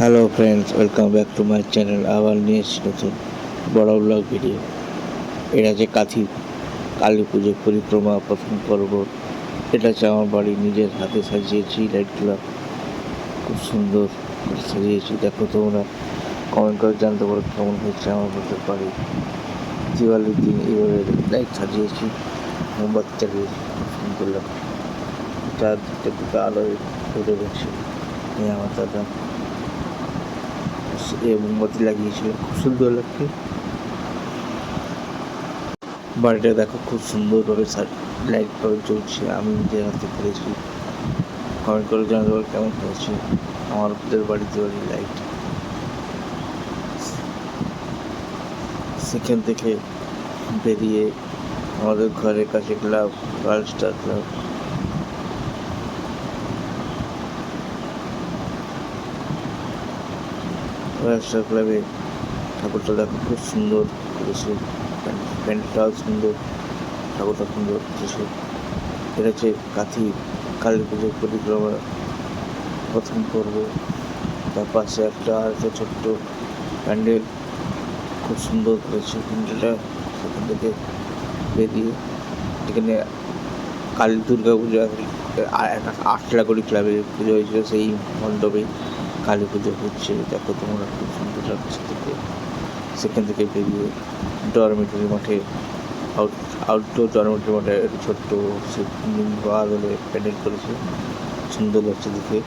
Hello friends welcome back to my channel আবার নিয়ে এসেছি নতুন বড় ব্লগ ভিডিও এটা হচ্ছে কাথি কালী পুজো পরিক্রমা, প্রথম পর্ব। এটা হচ্ছে আমার বাড়ি, নিজের হাতে সাজিয়েছি লাইটগুলো খুব সুন্দর সাজিয়েছি। দেখো তোমরা কমেন্ট করে জানতে পারো কেমন হয়েছে আমার মধ্যে পারি দিওয়ালির দিন এইভাবে লাইট সাজিয়েছি, মোমবাতি সুন্দর লাগে চারদিকটা দুটো আলোয় ফুটে গেছে আমার দাদা। মোমবাতি লাগিয়েছিল। খুব সুন্দর লাগছে। বাড়িটা দেখো, খুব সুন্দরভাবে লাইট ভাবে জ্বলছে। আমি নিজের হাতে করেছি। কমেন্ট করে জানাতে কেমন হয়েছে। আমার বাড়িতে বাড়ি লাইট সেখান থেকে বেরিয়ে আমাদের ঘরের কাছে ক্লাব গার্ল স্টার ক্লাব ক্লাবে ঠাকুরটা দেখো, খুব সুন্দর করেছে। প্যান্ডেলটাও সুন্দর, ঠাকুরটা সুন্দর করেছে। এটা হচ্ছে কাথি, কালী পুজোর পরিক্রমা প্রথম পর্ব। তার পাশে একটা আর একটা ছোট্ট প্যান্ডেল। খুব সুন্দর করেছে প্যান্ডেলটা সেখান থেকে বেরিয়ে। এখানে কালী দুর্গা পুজো আটলা করি ক্লাবে পুজো হয়েছিল সেই মণ্ডপে। কালী পুজো হচ্ছে, দেখো তোমরা খুব সুন্দর লাগছে দেখে সেখান থেকে বেরিয়ে ডরমিটরি মাঠে আউট আউটডোর ডরমিটরি মাঠে ছোট্ট সে আদলে প্যান্ডেল করেছে। সুন্দর লাগছে দেখে।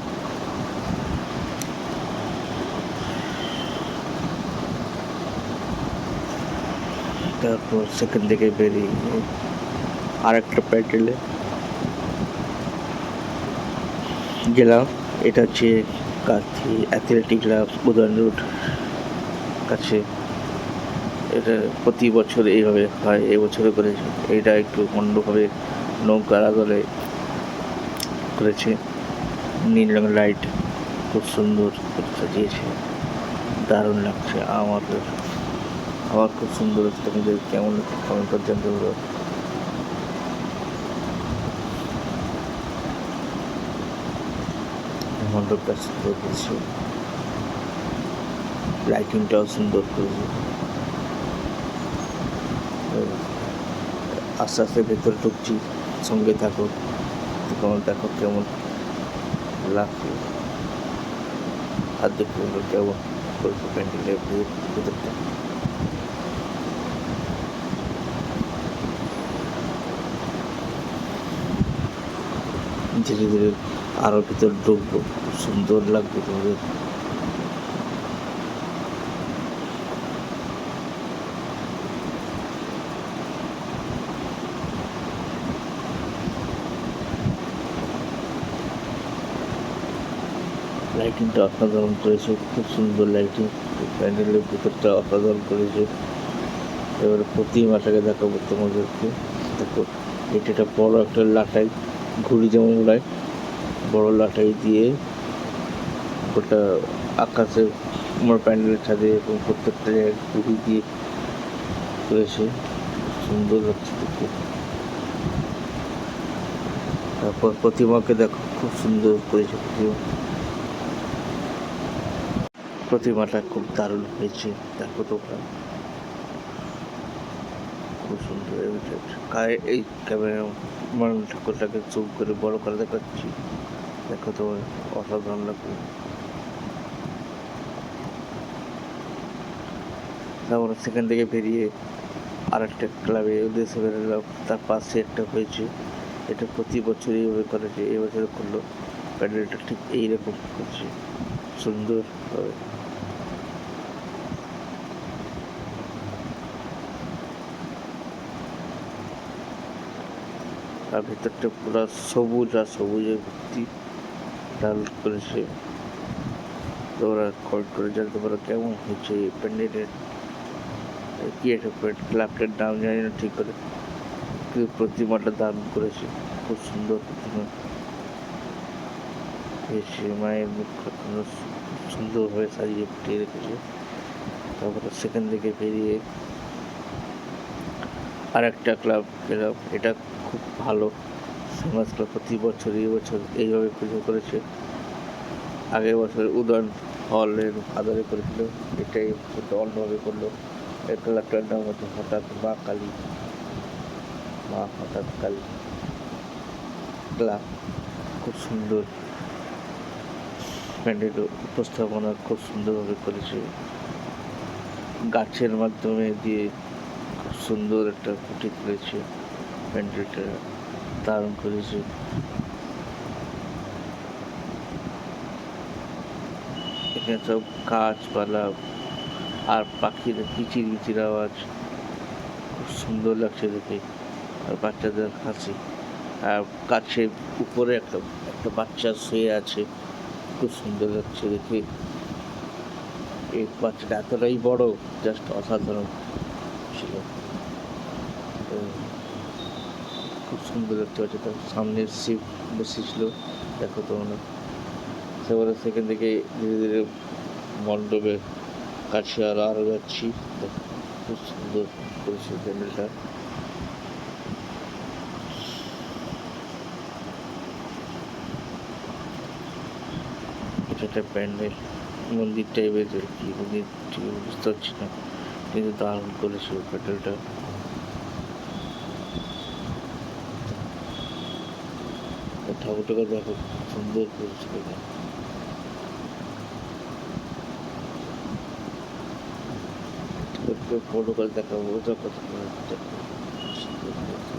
তারপর সেখান থেকে বেরিয়ে আর একটা প্যান্ডেলে গেলাম। এটা হচ্ছে কাছি অ্যাথলেটিক ক্লাব উদয়ন রোড কাছে। এটা প্রতি বছর এইভাবে হয় এবছরও করেছে এটা একটু অন্যভাবে নৌকার আদলে করেছে। নীল রঙের লাইট খুব সুন্দর সাজিয়েছে। দারুণ লাগছে আমার। আমার খুব সুন্দর তোমাদের কেমন কমেন্ট করে জানতে পারো মণ্ডপটা সুন্দর করেছে। লাইটিংটাও সুন্দর করেছে। আস্তে আস্তে ভেতরে ঢুকছি, সঙ্গে থাকো তোমার দেখো কেমন লাগছে। আর দেখো কেমন করব প্যান্ডেলের ভেতরটা। ধীরে ধীরে আরও ভিতর ঢুকবো। সুন্দর লাগবে তোমাদের। লাইটিংটা অসাধারণ করেছে, খুব সুন্দর লাইটিং প্যান্ডেলের ভিতরটা অসাধারণ করেছে। এবারে প্রতিমাটাকে দেখাবো তোমাদেরকে। দেখো, এটা একটা বড় একটা লাটাই, ঘুড়ি যেমন উড়ায়, বড় লাটাই দিয়ে ওটা আকাশে আমার প্যান্ডেলের ছাদে এবং প্রত্যেকটা জায়গায় ঘুড়ি দিয়ে রয়েছে। সুন্দর লাগছে দেখতে। তারপর প্রতিমাকে দেখো, খুব সুন্দর করেছে প্রতিমা। প্রতিমাটা খুব দারুণ হয়েছে, দেখো তোমরা। খুব সুন্দর গায়ে এই ক্যামেরা ঠাকুরটাকে জুম করে বড় করে দেখাচ্ছি। দেখো তোমার অসাধারণ লাগবে তারপর সেখান থেকে বেরিয়ে আর একটা ক্লাবে উদ্দেশ্যে বেরোলাম তার পাশে একটা হয়েছে। এটা প্রতি বছর এইভাবে করেছে এই বছর করল। প্যান্ডেলটা ঠিক এইরকম করছে। সুন্দর হবে আর ভেতরটা পুরো সবুজ আর সবুজে ভর্তি। ডাল করেছে। তোমরা কল করে জানতে পারো কেমন এই প্যান্ডেলের? কি একটা ক্লাবটার নাম জানি না ঠিক করে। প্রতিমাটা দারুণ করেছে। খুব সুন্দর প্রতিমা। এসে সুন্দরভাবে সাজিয়ে ফুটিয়ে রেখেছে। তারপরে সেখান থেকে বেরিয়ে আর একটা ক্লাব গেলাম এটা খুব ভালো। ফেমাস ক্লাব প্রতি বছর, এই বছর এইভাবে পুজো করেছে। আগের বছর উদয়ন হলের আদরে করেছিল এটাই অন্যভাবে করল। এর কালারটার নাম হঠাৎ মা কালী মা হঠাৎ কালী খুব সুন্দর প্যান্ডেল উপস্থাপনা খুব সুন্দরভাবে করেছে গাছের মাধ্যমে দিয়ে খুব সুন্দর একটা ফুটে তুলেছে প্যান্ডেলটা দারুণ করেছে এখানে সব গাছপালা আর পাখির কিচির কিচির আওয়াজ। খুব সুন্দর লাগছে দেখে। আর বাচ্চাদের হাসি। আর কাছে উপরে একটা একটা বাচ্চা শুয়ে আছে। খুব সুন্দর লাগছে দেখে। এই বাচ্চাটা এতটাই বড়, জাস্ট অসাধারণ ছিল। খুব সুন্দর দেখতে পাচ্ছি তার সামনে শিব বসেছিল। দেখো তোমরা। সেবারে সেখান থেকে ধীরে ধীরে মণ্ডপের দেখো, খুব সুন্দর করেছে প্যান্ডেলটা এটা একটা প্যান্ডেল মন্দির টাইপের কি মন্দির ঠিক বুঝতে পারছি না। কিন্তু দারুণ করেছে প্যান্ডেলটা। ঠাকুরটাকে দেখো সুন্দর করেছে দেখো ফটো করে দেখাবো ওটা কত দেখো সুন্দর করেছে।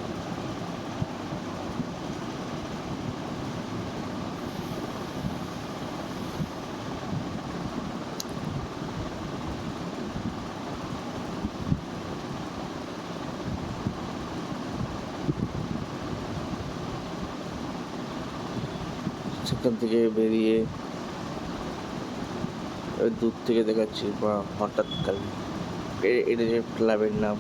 সেখান থেকে বেরিয়ে, ওই দূর থেকে দেখাচ্ছি, বা হঠাৎ কালী এ- এটা যে ক্লাবের নাম,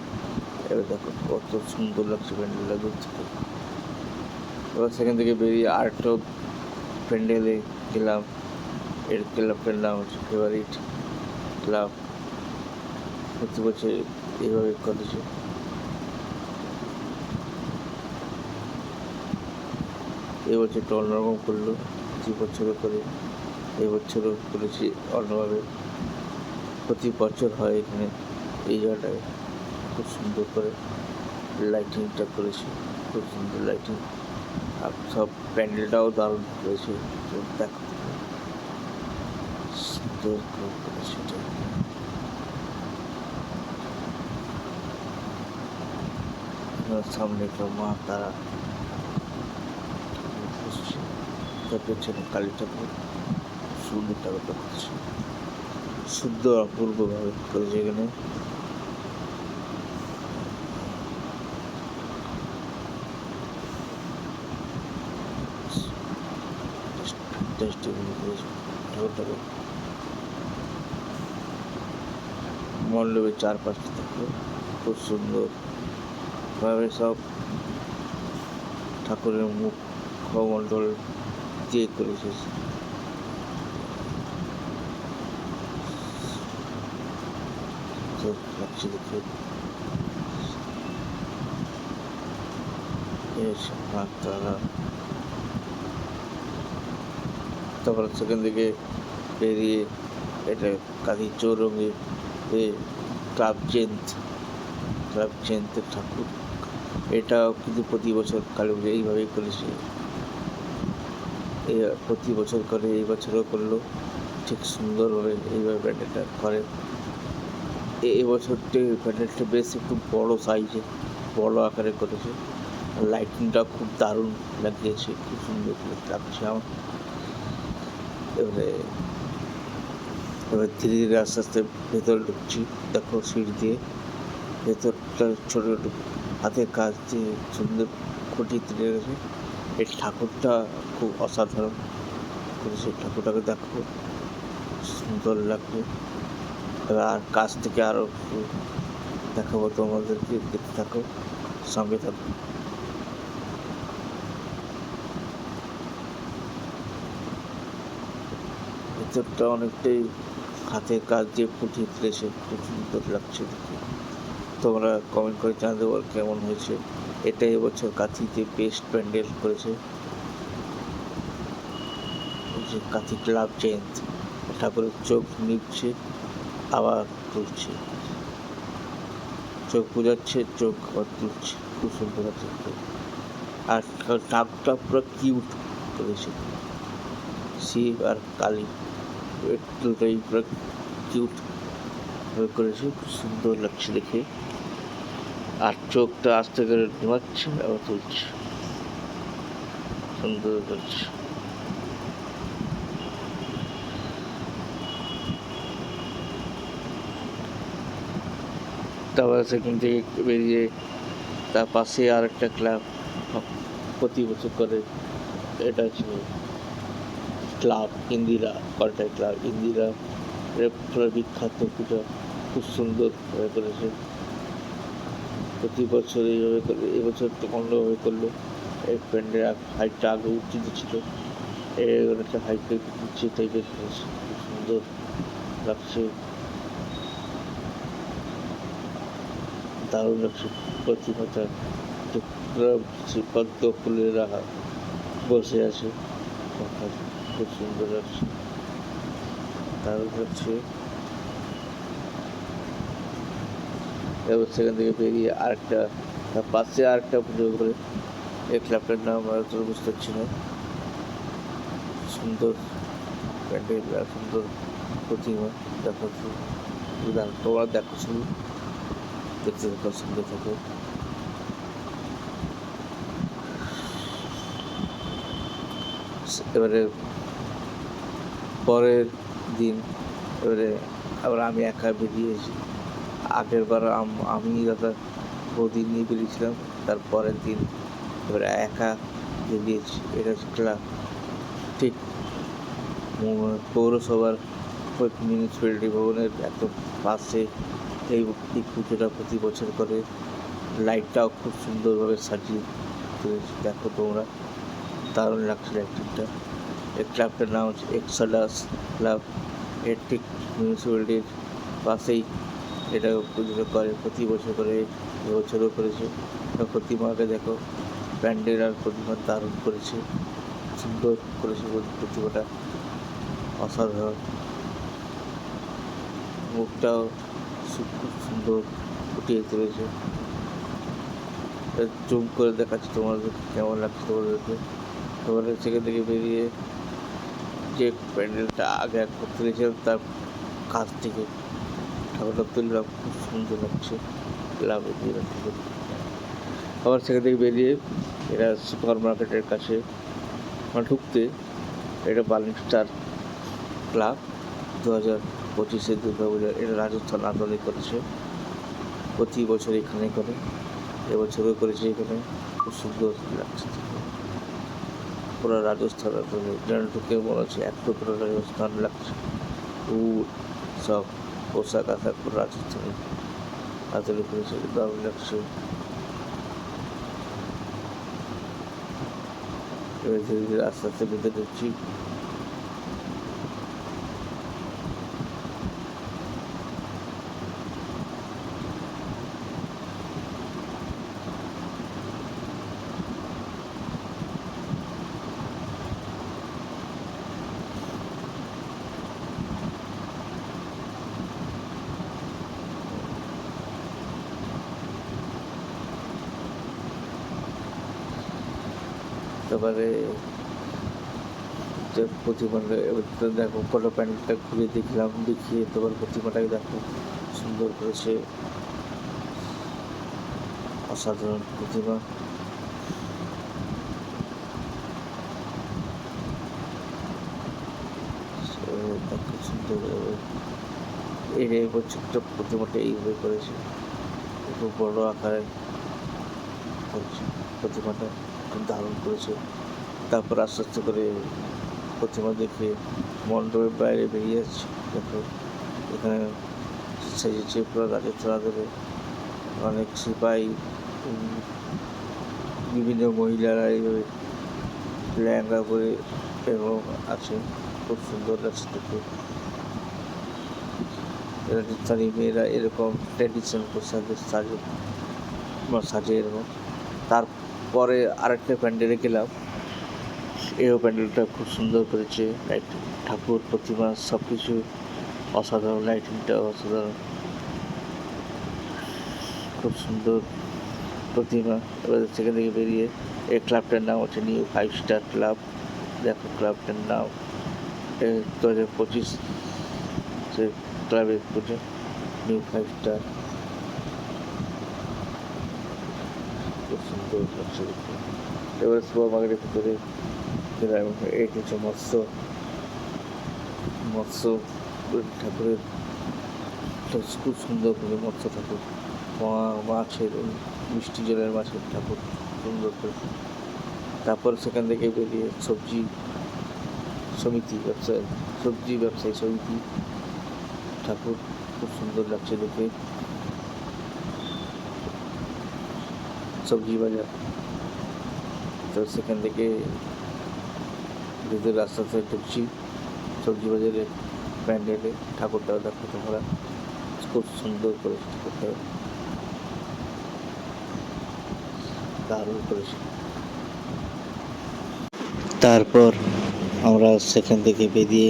এবার দেখো কত সুন্দর লাগছে প্যান্ডেলটা দূর এবার সেখান থেকে বেরিয়ে আরেকটা প্যান্ডেলে গেলাম, এর ক্লাবটার নাম হচ্ছে ফেভারিট ক্লাব প্রতি বছর এইভাবে করেছে এবছর একটু অন্যরকম করল, প্রতি বছরও করে এবছরও করেছি অন্যভাবে। প্রতি বছর হয় এখানে। এই জায়গাটায় খুব সুন্দর করে লাইটিংটা করেছে, খুব সুন্দর লাইটিং আর সব প্যান্ডেলটাও দারুণ করেছে দেখো। সুন্দর করে করেছে সামনে একটা মা, তারা তার পেছনে কালী ঠাকুর, সুন্দর ঠাকুরটা করছে শুদ্ধ অপূর্বভাবে করেছে এখানে। Fantastic ভাবে করেছে মণ্ডপের চারপাশে থাকল খুব সুন্দর। ভাবে সব ঠাকুরের মুখ মণ্ডল দিয়ে করেছে। লাগছে দেখে। বেশ তারা তারপর সেখান থেকে বেরিয়ে এটা কালী চৌরঙ্গে ক্লাব চেন্থ ক্লাব চেন্থের ঠাকুর। এটাও কিন্তু প্রতি বছর কালী পুজো এইভাবেই করেছে। এই প্রতি বছর করে, এই বছরও করল। ঠিক সুন্দরভাবে এইভাবে প্যান্ডেলটা করে। এবছরটি প্যান্ডেলটা বেশ একটু বড় সাইজে বড় আকারে করেছে। লাইটিংটা খুব দারুণ লাগিয়েছে, খুব সুন্দর লাগছে আমার। এবারে, এবার ধীরে ধীরে আস্তে আস্তে ভেতরে ঢুকছি। দেখো সিঁড়ি দিয়ে ভেতরটা ছোটো হাতের কাজ দিয়ে সুন্দর খুঁটি তুলে গেছে এই ঠাকুরটা খুব অসাধারণ করেছে ঠাকুরটাকে দেখো, সুন্দর লাগবে আর কাছ থেকে আরও দেখাবো তোমাদেরকে, দেখতে থাকো, সঙ্গে থাকো। ভেতরটা অনেকটাই হাতের কাজ দিয়ে ফুটিয়ে তুলেছে, খুব সুন্দর লাগছে তোমরা কমেন্ট করে জানাতে বল কেমন হয়েছে। এটা এবছর কাঁথিতে বেস্ট প্যান্ডেল করেছে। যে কাঁথি ক্লাব চেঞ্জ ঠাকুরের চোখ নিচ্ছে, আবার তুলছে। চোখ বোঝাচ্ছে, চোখ আবার তুলছে। খুব সুন্দর দেখতে। আর ঠাকুরটা পুরো কিউট করেছে। শিব আর কালী। দুটোই পুরো কিউট করেছে খুব সুন্দর লাগছে দেখে আর চোখটা আস্তে করে ঘুমাচ্ছে আবার তুলছে সুন্দর করছে তারপর সেখান থেকে বেরিয়ে তার পাশে আর একটা ক্লাব প্রতি বছর করে এটা ছিল ক্লাব, ইন্দিরা কলটাই ক্লাব, ইন্দিরা বিখ্যাত পূজা, খুব সুন্দর ভাবে করেছে। প্রতি বছর এইভাবে করে এবছর তো অন্যভাবে করল। এই প্যান্ডের হাইটটা আগে উঁচুতে ছিল। এর অনেকটা হাইটটা নিচে টাইপের খুব সুন্দর লাগছে। দারুণ লাগছে প্রতিমাটা পুরো পদ্ম ফুলের বসে আছে। খুব সুন্দর লাগছে দারুণ লাগছে এবার সেখান থেকে বেরিয়ে আরেকটা তার পাশে আরেকটা পুজো করে এই ক্লাবটার নাম আমরা তো বুঝতে পারছি না। সুন্দর প্যান্ডেল আর সুন্দর প্রতিমা দেখো দেখো তোমরা দেখো শুধু দেখতে থাকো সুন্দর থাকো। এবারে দিন এবারে আবার আমি একা বেরিয়েছি আগের বার আম- দাদা বৌদি নিয়ে বেরিয়েছিলাম, তার পরের দিন এবারে একা বেরিয়েছি এটা ক্লাব ঠিক পৌরসভার মিউনিসিপ্যালিটি ভবনের একদম পাশে এই পুজোটা প্রতি বছর করে। লাইটটাও খুব সুন্দরভাবে সাজিয়ে দেখো তোমরা। দারুণ লাগছে লাইটিংটা এই ক্লাবটার নাম হচ্ছে এক্সালাস ক্লাব এর ঠিক মিউনিসিপ্যালিটির পাশেই এটা পুজো করে, প্রতি বছর করে এবছরও করেছে। প্রতিমাকে দেখো, প্যান্ডেল আর প্রতিমা দারুণ করেছে। সুন্দর করেছে প্রতি- প্রতিমাটা। অসাধারণ। মুখটাও খুব সুন্দর ফুটিয়ে তুলেছে। জুম করে দেখাচ্ছি তোমাদের, কেমন লাগছে তোমাদেরকে। তোমাদের সেখান থেকে বেরিয়ে যে প্যান্ডেলটা আগে একবার তুলেছিলাম তার কাছ থেকে ঠাকুরটা তুললাম, খুব সুন্দর লাগছে। আবার সেখান থেকে বেরিয়ে এটা সুপার মার্কেটের কাছে মানে ঢুকতে এটা বার্লিং স্টার ক্লাব দু হাজার পঁচিশে দুর্গা পূজা, এটা রাজস্থান আদলে করেছে। প্রতি বছর এখানে করে, এবছরও করেছে এখানে। খুব সুন্দর লাগছে। রাজস্থান আদলে যেন ঢুকে মনে হচ্ছে এক টুকরো রাজস্থান লাগছে। ও সব পোশাক আশাক রাজস্থানে আদলে করেছে দারুণ লাগছে। এবার আস্তে আস্তে ভিতরে ঢুকছি যে প্রতিমাটা দেখো কলো প্যান্ডেলটা ঘুরে দেখলাম, দেখিয়ে তোমার প্রতিমাটাকে দেখো, সুন্দর করেছে। অসাধারণ প্রতিমা। দেখো সুন্দর এই এই ছোট্ট প্রতিমাটা এইভাবে করেছে। খুব বড় আকারে প্রতিমাটা। দারুণ করেছে। তারপর আস্তে আস্তে করে প্রতিমা দেখে মণ্ডপের বাইরে বেরিয়ে যাচ্ছে। দেখো, এখানে সেজেছে পুরো রাজত্ব আদরে অনেক সিপাহী বিভিন্ন মহিলারা এইভাবে লেহেঙ্গা পরে এবং আছে। খুব সুন্দর লাগছে দেখে রাজস্থানী মেয়েরা এরকম ট্র্যাডিশনাল পোশাকে সাজে বা সাজে এরকম। তারপরে আরেকটা প্যান্ডেলে গেলাম। এও প্যান্ডেলটা খুব সুন্দর করেছে। লাইট ঠাকুর, প্রতিমা সব কিছু অসাধারণ লাইটিংটা অসাধারণ। খুব সুন্দর প্রতিমা। এবার সেখান থেকে বেরিয়ে এই ক্লাবটার নাম হচ্ছে নিউ ফাইভ স্টার ক্লাব দেখো ক্লাবটার নাম। দু হাজার পঁচিশ ক্লাবের পুজো। নিউ ফাইভ স্টার এবারে মার্কেটের ভিতরে গেলাম এই কিছু মৎস্য মৎস্য ঠাকুরের খুব সুন্দর করে মৎস্য ঠাকুর মাছের মিষ্টি জলের মাছের ঠাকুর সুন্দর করে তারপর সেখান থেকে বেরিয়ে সবজি সমিতি ব্যবসায়ী সবজি ব্যবসায়ী সমিতি ঠাকুর, খুব সুন্দর লাগছে দেখে। সবজি বাজার। তো সেখান থেকে ভিতরে রাস্তাতে ঢুকছি। সবজি বাজারে প্যান্ডেলে ঠাকুর ঠাকুরটা দেখো তোমরা খুব সুন্দর করেছে ঠাকুরটা দারুণ করেছে তারপর আমরা সেখান থেকে বেরিয়ে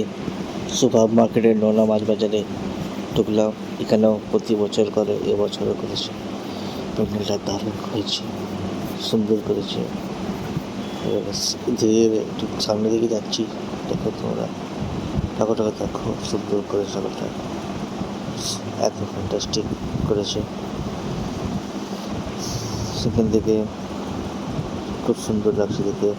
সুপার মার্কেটের নোনা মাছ বাজারে ঢুকলাম। এখানেও প্রতি বছর করে, এবছরও করেছে। প্যান্ডেলটা দারুণ। হয়েছে সুন্দর করেছে। ধীরে ধীরে একটু সামনে দিকে যাচ্ছি। দেখো তোমরা ঠাকুরটাকে দেখো সুন্দর করে ঠাকুরটা এত ফ্যান্টাস্টিক করেছে। সেখান থেকে খুব সুন্দর লাগছে দেখে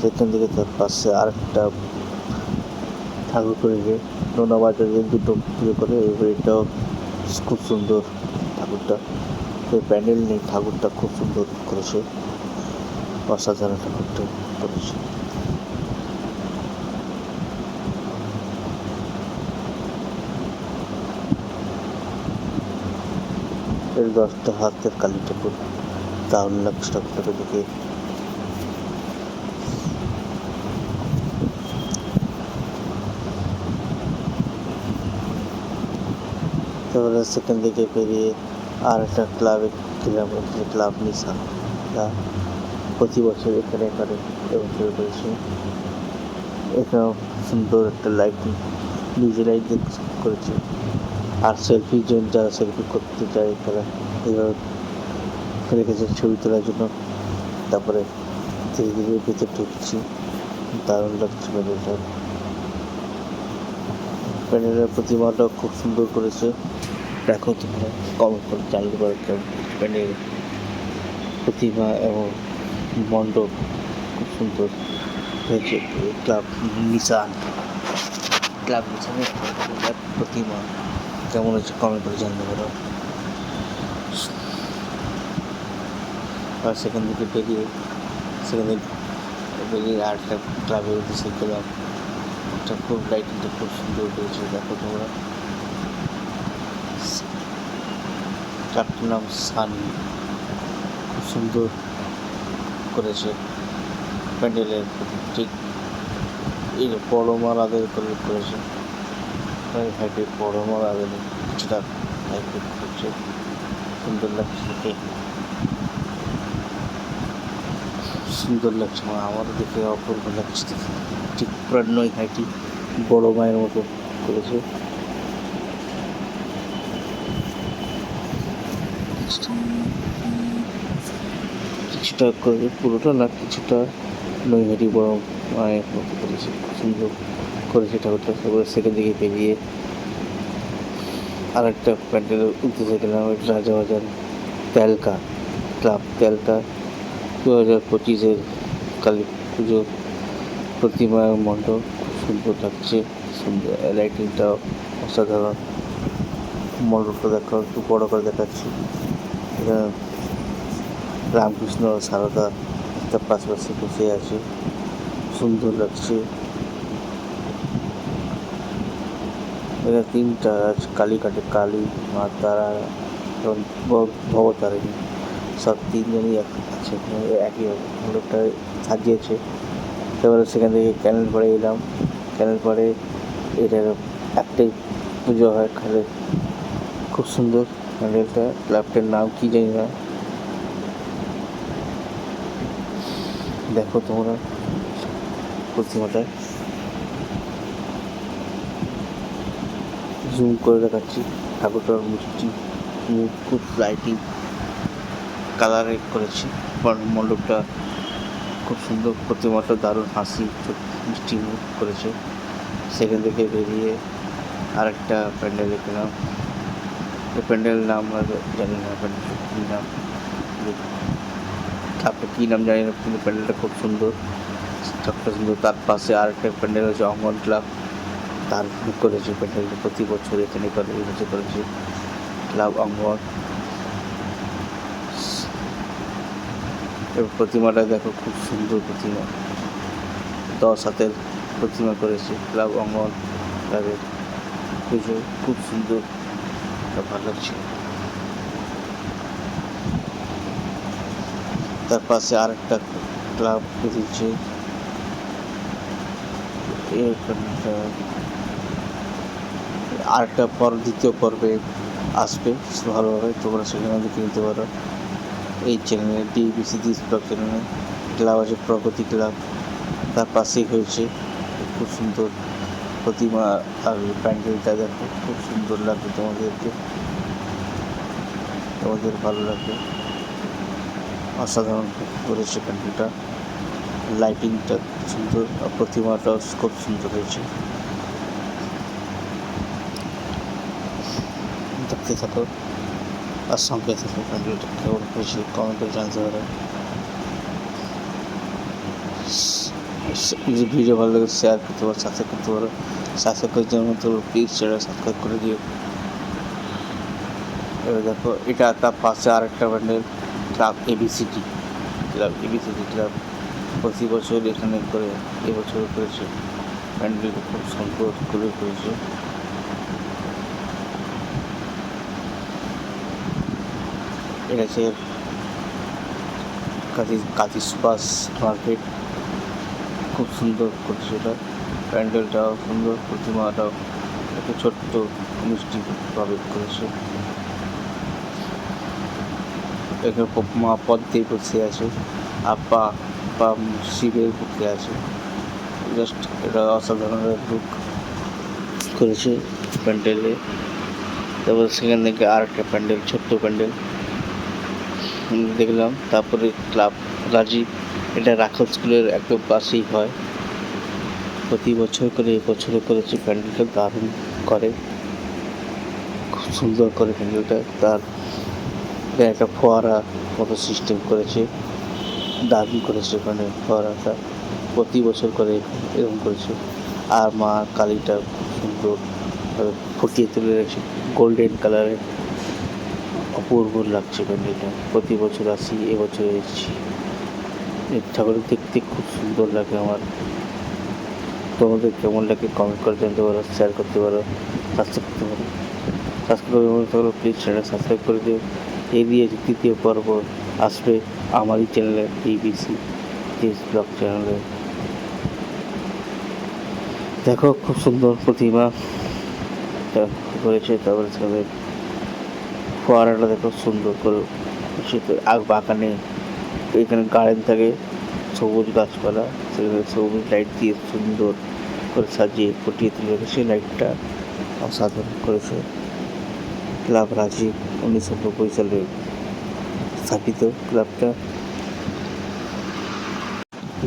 সেখান থেকে তার পাশে আর একটা ঠাকুর করেছে, নোনা বাজারে দুটো পুজো করে এটাও খুব সুন্দর ঠাকুরটা। এই প্যান্ডেল নেই ঠাকুরটা খুব সুন্দর করেছে। অসাধারণ ঠাকুরটা করেছে। এর দশটা হাতের কালী ঠাকুর লাগছে ঠাকুরটাকে দেখে তারপরে সেখান থেকে বেরিয়ে আর একটা ক্লাবে গেলাম ক্লাব নিশা যা প্রতি বছর এখানে করে এবছর করেছে। এখানেও সুন্দর একটা লাইটিং নিজেরাই দেখ- করেছে। আর সেলফির জন্য যারা সেলফি করতে চায় তারা এভাবে রেখেছে ছবি তোলার জন্য। তারপরে ধীরে ধীরে ভেতরে ঢুকছি। দারুণ লাগছে প্যান্ডেলটা প্যান্ডেলের প্রতিমাটাও খুব সুন্দর করেছে। দেখো তোমরা কমেন্ট করে পারো কেমন প্যান্ডেল প্রতিমা এবং মণ্ডপ খুব সুন্দর হয়েছে। ক্লাব নিশান ক্লাব নিশানের প্রতিমা কেমন হচ্ছে কমেন্ট করে জানতে পারো আর সেখান থেকে বেরিয়ে, সেখান থেকে বেরিয়ে আর ক্লাবের উদ্দেশ্যে গেলাম। এটা খুব লাইটিংটা খুব সুন্দর করেছে দেখো তোমরা ক্লাবটির নাম সানি খুব সুন্দর করেছে প্যান্ডেলের ঠিক এই পরমার আদের করে করেছে হাইটে পরমার আদের কিছুটা হাইটে করছে সুন্দর লাগছে দেখে সুন্দর লাগছে আমার আমারও দেখে অপূর্ব লাগছে ঠিক প্রাণয় হাইটি বড় মায়ের মতো করেছে। কিছুটা করে পুরোটা না, কিছুটা নৈহাটি বড় মায়ের মতো করেছে সুন্দর করেছে ঠাকুরটা। তারপরে সেখান থেকে বেরিয়ে আর একটা প্যান্ডেল উঠতে গেলাম ওই রাজাবাজার তেলকা, ক্লাব তেলকা। দু হাজার পঁচিশের কালী পুজো প্রতিমা মণ্ডপ সুন্দর লাগছে সুন্দর লাইটিংটাও অসাধারণ। মণ্ডপটা দেখা, একটু বড় করে দেখাচ্ছি। রামকৃষ্ণ সারদা তার পাশাপাশি বসে আছে। সুন্দর লাগছে। এখানে তিনটা আছে কালীঘাটে কালী, মা তারা, এবং ভবতারিণী। সব তিনজনই আছে। একই মণ্ডপটা সাজিয়েছে। তারপরে সেখান থেকে ক্যানেল পাড়ে এলাম। ক্যানেল পাড়ে এটার একটাই পুজো হয় খালে খুব সুন্দর প্যান্ডেলটা ক্লাবটার নাম কি জানি না। দেখো তোমরা প্রতিমাটা। জুম করে দেখাচ্ছি। ঠাকুরটার মিষ্টি খুব লাইটিং কালারে করেছি। মণ্ডপটা খুব সুন্দর প্রতিমাটা দারুণ হাসি মিষ্টি মুখ করেছে। সেখান থেকে বেরিয়ে আরেকটা প্যান্ডেল এই প্যান্ডেল নাম জানি না, প্যান্ডেল কী নাম? তারপরে কী নাম জানি না, কিন্তু প্যান্ডেলটা খুব সুন্দর। ঠাকুরটা সুন্দর। তার পাশে আরেকটা প্যান্ডেল হচ্ছে অঙ্গন ক্লাব। তার করেছে প্যান্ডেলটা। প্রতি বছর এখানে করে করেছে ক্লাব অঙ্গন প্রতিমাটা দেখো, খুব সুন্দর প্রতিমা। দশ হাতের প্রতিমা করেছে ক্লাব অঙ্গন ক্লাবের পুজো খুব সুন্দর ভালো লাগছে। তার পাশে আরেকটা ক্লাব দিচ্ছে এখানটা আরেকটা পর, দ্বিতীয় পর্বে আসবে। ভালোভাবে তোমরা সেখানে দেখে নিতে পারো। এই চ্যানেলে ডিবিসি দিস ব্লগ চ্যানেলে ক্লাব আছে প্রগতি ক্লাব তার পাশেই হয়েছে, খুব সুন্দর প্রতিমা আর প্যান্ডেলটা দেখো, খুব সুন্দর লাগবে তোমাদেরকে। তোমাদের ভালো লাগবে। অসাধারণ করেছে প্যান্ডেলটা। লাইটিংটা সুন্দর, আর প্রতিমাটাও খুব সুন্দর হয়েছে। দেখতে থাকো। সঙ্গে থাকো প্যান্ডেলটা কেমন হয়েছে কমেন্টে জানতে পারো যদি ভিডিও ভালো লাগে শেয়ার করতে পারো সাবস্ক্রাইব করতে পারো সাবস্ক্রাইব করার জন্য তো প্লিজ চ্যানেল সাবস্ক্রাইব করে দিও এবার দেখো এটা তার পাশে আরেকটা pandal club ABCT club ABCT club প্রতি বছর এখানে করে এবছর করেছে প্যান্ডেলটা খুব সুন্দর করে করেছে হচ্ছে কাতি কাতি সুপাস মার্কেট। খুব সুন্দর করছে এটা প্যান্ডেলটাও সুন্দর, প্রতিমাটাও একটু ছোট্ট মিষ্টি মিষ্টিভাবে করেছে। এখানে মা পদ্মে বসে আছে। আর পা পা শিবের বুকে আছে। জাস্ট এটা অসাধারণ লুক করেছে প্যান্ডেলে। তারপর সেখান থেকে আর একটা প্যান্ডেল, ছোট্ট প্যান্ডেল। দেখলাম, তারপরে ক্লাব, রাজীব, এটা রাখাল স্কুলের একদম পাশেই হয়। প্রতি বছর করে এবছরও করেছে প্যান্ডেলটা, দারুণ করে। খুব সুন্দর করে প্যান্ডেলটা, তার একটা ফোয়ারা মতো সিস্টেম করেছে। দারুণ করেছে ওখানে ফোয়ারাটা। প্রতি বছর করে এরকম করেছে। আর মা কালীটা সুন্দর ফুটিয়ে তুলে রেখেছে গোল্ডেন কালারের অপূর্ব লাগছে প্যান্ডেলটা প্রতি বছর আসি, এবছর এসেছি। এই ঠাকুরের দেখতে খুব সুন্দর লাগে আমার। তোমাদের কেমন লাগে কমেন্ট করে জানতে পারো শেয়ার করতে পারো সাবস্ক্রাইব করতে পারো। সাবস্ক্রাইব পারো প্লিজ চ্যানেল সাবস্ক্রাইব করে দিও। এই দিয়ে যে তৃতীয় পর্ব আসবে আমারই চ্যানেলে টিবিসি দিস ব্লগ চ্যানেলে দেখো, খুব সুন্দর প্রতিমা। করেছে তারপরে ফোয়ারাটা দেখো সুন্দর করে আগ বাগানে এখানে গার্ডেন থাকে, সবুজ গাছপালা, সেখানে সবুজ লাইট দিয়ে সুন্দর করে সাজিয়ে ফুটিয়ে তুলে সেই লাইটটা অসাধারণ করেছে। ক্লাব রাজীব উনিশশো নব্বই সালে স্থাপিত ক্লাবটা।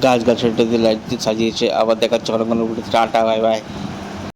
গাছ গাছালিটা দিয়ে লাইট দিয়ে সাজিয়েছে, আবার দেখাচ্ছে অনেক টাটা বাই বাই